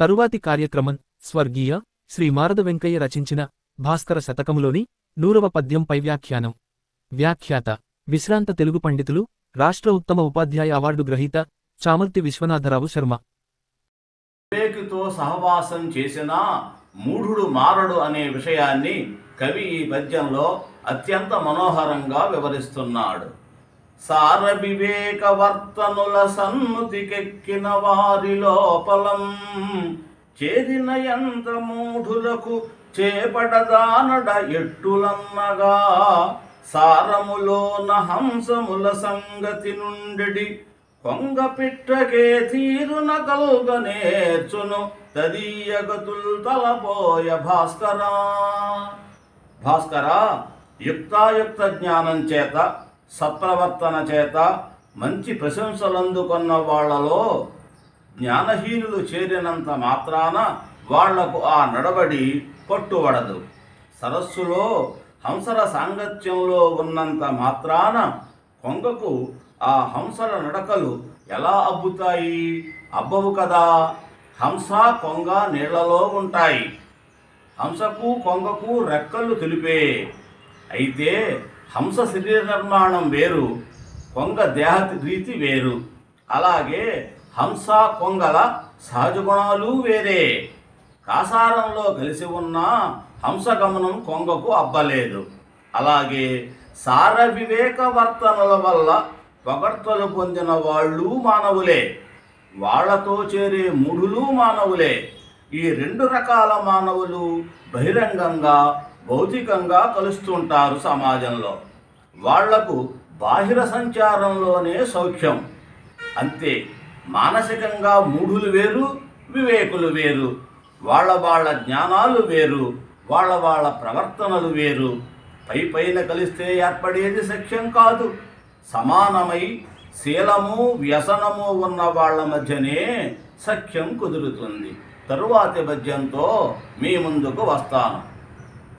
తరువాతి కార్యక్రమం స్వర్గీయ శ్రీ మారద వెంకయ్య రచించిన భాస్కర శతకములోని నూరవ పద్యంపై వ్యాఖ్యానం. వ్యాఖ్యాత విశ్రాంత తెలుగు పండితులు రాష్ట్ర ఉత్తమ ఉపాధ్యాయ అవార్డు గ్రహీత చామర్తి విశ్వనాథరావు శర్మ. వివేకితో సహవాసం చేసిన మూఢుడు మారడు అనే విషయాన్ని కవి ఈ పద్యంలో అత్యంత మనోహరంగా వివరిస్తున్నాడు. సార వివేక వర్తనుల సన్నుతికెక్కిన వారి లోపలం చేరిన ఎంత మూఢులకు చేపడదానడ ఎట్టులన్నగా సారములోన హంసముల సంగతి నుండి కొంగ పిట్టకే తీరున కల్గనేర్చును తదీయగతుల్ తలపోయ భాస్కరా. భాస్కర యుక్తాయుక్త జ్ఞానం చేత సత్ప్రవర్తన చేత మంచి ప్రశంసలందుకున్న వాళ్ళలో జ్ఞానహీనులు చేరినంత మాత్రాన వాళ్ళకు ఆ నడబడి పట్టుబడదు. సరస్సులో హంసల సాంగత్యంలో ఉన్నంత మాత్రాన కొంగకు ఆ హంసల నడకలు ఎలా అబ్బుతాయి? అబ్బవు కదా! హంస కొంగ నీళ్ళలో ఉంటాయి. హంసకు కొంగకు రెక్కలు తెలిపే. అయితే హంస శరీర నిర్మాణం వేరు కొంగ దేహ రీతి వేరు. అలాగే హంస కొంగల సహజ గుణాలు వేరే. కాసారంలో కలిసి ఉన్న హంసగమనం కొంగకు అబ్బలేదు. అలాగే సార వివేక వర్తనల వల్ల పొగడ్తలు పొందిన వాళ్ళు మానవులే. వాళ్ళతో చేరే మూఢులు మానవులే. ఈ రెండు రకాల మానవులు బహిరంగంగా భౌతికంగా కలుస్తుంటారు సమాజంలో. వాళ్ళకు బాహిర సంచారంలోనే సౌఖ్యం. అంతే మానసికంగా మూఢులు వేరు వివేకులు వేరు. వాళ్ళ వాళ్ళ జ్ఞానాలు వేరు వాళ్ళ వాళ్ళ ప్రవర్తనలు వేరు. పై పైన కలిస్తే ఏర్పడేది సఖ్యం కాదు. సమానమై శీలము వ్యసనము ఉన్న వాళ్ళ మధ్యనే సఖ్యం కుదురుతుంది. తరువాతి పద్యంతో మీ ముందుకు వస్తాను.